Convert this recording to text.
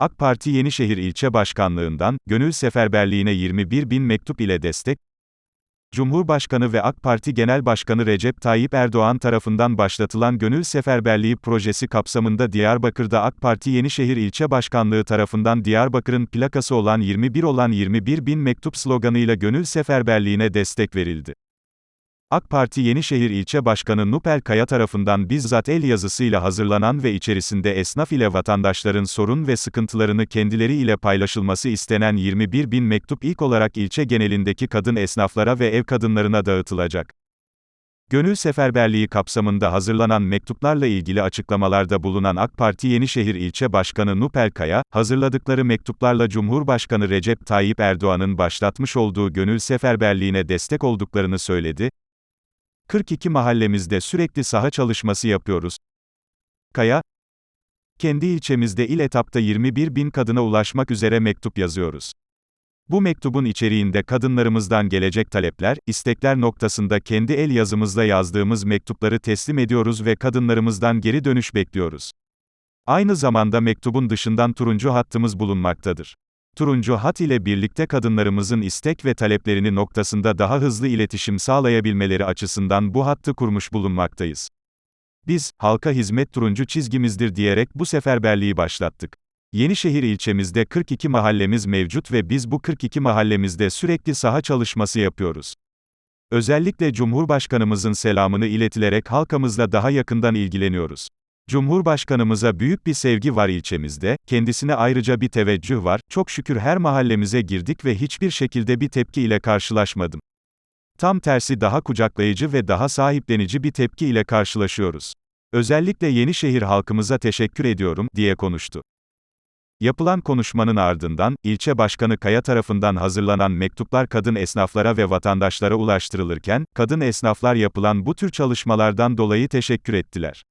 AK Parti Yenişehir İlçe Başkanlığından, gönül seferberliğine 21 bin mektup ile destek, Cumhurbaşkanı ve AK Parti Genel Başkanı Recep Tayyip Erdoğan tarafından başlatılan Gönül Seferberliği projesi kapsamında Diyarbakır'da AK Parti Yenişehir İlçe Başkanlığı tarafından Diyarbakır'ın plakası olan 21 olan 21 bin mektup sloganıyla Gönül Seferberliğine destek verildi. AK Parti Yenişehir İlçe Başkanı Nupel Kaya tarafından bizzat el yazısıyla hazırlanan ve içerisinde esnaf ile vatandaşların sorun ve sıkıntılarını kendileri ile paylaşılması istenen 21 bin mektup ilk olarak ilçe genelindeki kadın esnaflara ve ev kadınlarına dağıtılacak. Gönül Seferberliği kapsamında hazırlanan mektuplarla ilgili açıklamalarda bulunan AK Parti Yenişehir İlçe Başkanı Nupel Kaya, hazırladıkları mektuplarla Cumhurbaşkanı Recep Tayyip Erdoğan'ın başlatmış olduğu Gönül Seferberliğine destek olduklarını söyledi, 42 mahallemizde sürekli saha çalışması yapıyoruz. Kaya, kendi ilçemizde il etapta 21 bin kadına ulaşmak üzere mektup yazıyoruz. Bu mektubun içeriğinde kadınlarımızdan gelecek talepler, istekler noktasında kendi el yazımızla yazdığımız mektupları teslim ediyoruz ve kadınlarımızdan geri dönüş bekliyoruz. Aynı zamanda mektubun dışından turuncu hattımız bulunmaktadır. Turuncu hat ile birlikte kadınlarımızın istek ve taleplerini noktasında daha hızlı iletişim sağlayabilmeleri açısından bu hattı kurmuş bulunmaktayız. Biz, halka hizmet turuncu çizgimizdir diyerek bu seferberliği başlattık. Yenişehir ilçemizde 42 mahallemiz mevcut ve biz bu 42 mahallemizde sürekli saha çalışması yapıyoruz. Özellikle Cumhurbaşkanımızın selamını iletilerek halkamızla daha yakından ilgileniyoruz. Cumhurbaşkanımıza büyük bir sevgi var ilçemizde, kendisine ayrıca bir teveccüh var, çok şükür her mahallemize girdik ve hiçbir şekilde bir tepki ile karşılaşmadım. Tam tersi daha kucaklayıcı ve daha sahiplenici bir tepki ile karşılaşıyoruz. Özellikle Yenişehir halkımıza teşekkür ediyorum, diye konuştu. Yapılan konuşmanın ardından, ilçe başkanı Kaya tarafından hazırlanan mektuplar kadın esnaflara ve vatandaşlara ulaştırılırken, kadın esnaflar yapılan bu tür çalışmalardan dolayı teşekkür ettiler.